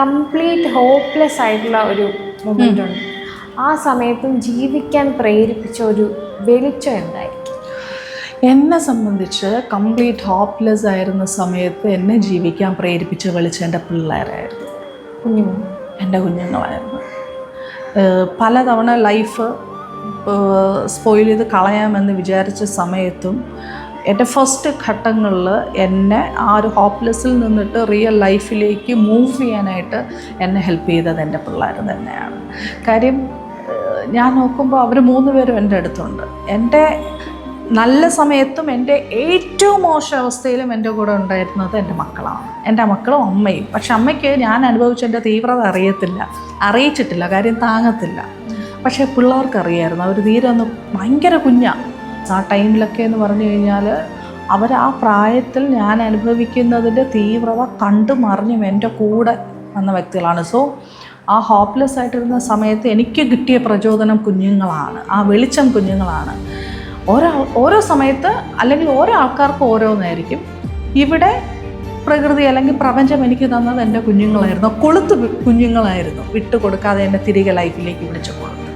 Complete hopeless ആയിട്ടുള്ള ഒരു moment ഉണ്ട്. ആ സമയത്തും ജീവിക്കാൻ പ്രേരിപ്പിച്ച ഒരു വെളിച്ചം എന്തായിരിക്കും? എന്നെ സംബന്ധിച്ച് കംപ്ലീറ്റ് ഹോപ്പ്ലെസ് ആയിരുന്ന സമയത്ത് എന്നെ ജീവിക്കാൻ പ്രേരിപ്പിച്ച വിളിച്ച എന്റെ പിള്ളേരായിരുന്നു. കുഞ്ഞു എന്റെ കുഞ്ഞുങ്ങളായിരുന്നു. പലതവണ ലൈഫ് സ്പോയിൽ ചെയ്ത് കളയാമെന്ന് വിചാരിച്ച സമയത്തും എന്റെ ഫസ്റ്റ് ഘട്ടങ്ങളിൽ എന്നെ ആ ഒരു ഹോപ്പ്ലെസ്സിൽ നിന്നിട്ട് റിയൽ ലൈഫിലേക്ക് മൂവ് ചെയ്യാനായിട്ട് എന്നെ ഹെൽപ്പ് ചെയ്തത് എന്റെ പിള്ളേർ തന്നെയാണ്. കാര്യം ഞാൻ നോക്കുമ്പോൾ അവർ മൂന്ന് പേരും എന്റെ അടുത്തുണ്ട്. എന്റെ നല്ല സമയത്തും എന്റെ ഏറ്റവും മോശം അവസ്ഥയിലും എന്റെ കൂടെ ഉണ്ടായിരുന്നത് എന്റെ മക്കളാണ്. എന്റെ മക്കളും അമ്മയും. പക്ഷെ അമ്മയ്ക്ക് ഞാൻ അനുഭവിച്ച എന്റെ തീവ്രത അറിയത്തില്ല. അറിയിച്ചിട്ടില്ല. കാര്യം താങ്ങത്തില്ല. പക്ഷേ പിള്ളേർക്കറിയായിരുന്നു അവർ തീരെ ഒന്ന് ഭയങ്കര കുഞ്ഞാണ് ആ ടൈമിലൊക്കെ എന്ന് പറഞ്ഞു കഴിഞ്ഞാൽ അവർ ആ പ്രായത്തിൽ ഞാൻ അനുഭവിക്കുന്നതിന്റെ തീവ്രത കണ്ടു മറിഞ്ഞും എന്റെ കൂടെ വന്ന വ്യക്തികളാണ്. സോ ആ ഹോപ്പ്ലെസ് ആയിട്ടിരുന്ന സമയത്ത് എനിക്ക് കിട്ടിയ പ്രചോദനം കുഞ്ഞുങ്ങളാണ്. ആ വെളിച്ചം കുഞ്ഞുങ്ങളാണ്. ഓരോ ഓരോ സമയത്ത് അല്ലെങ്കിൽ ഓരോ ആൾക്കാർക്കും ഓരോന്നായിരിക്കും. ഇവിടെ പ്രകൃതി അല്ലെങ്കിൽ പ്രപഞ്ചം എനിക്ക് തന്നത് എന്റെ കുഞ്ഞുങ്ങളായിരുന്നു. കൊളുത്ത് കുഞ്ഞുങ്ങളായിരുന്നു. വിട്ടുകൊടുക്കാതെ എന്നെ തിരികെ ലൈഫിലേക്ക് വിളിച്ചു കൊടുത്തത്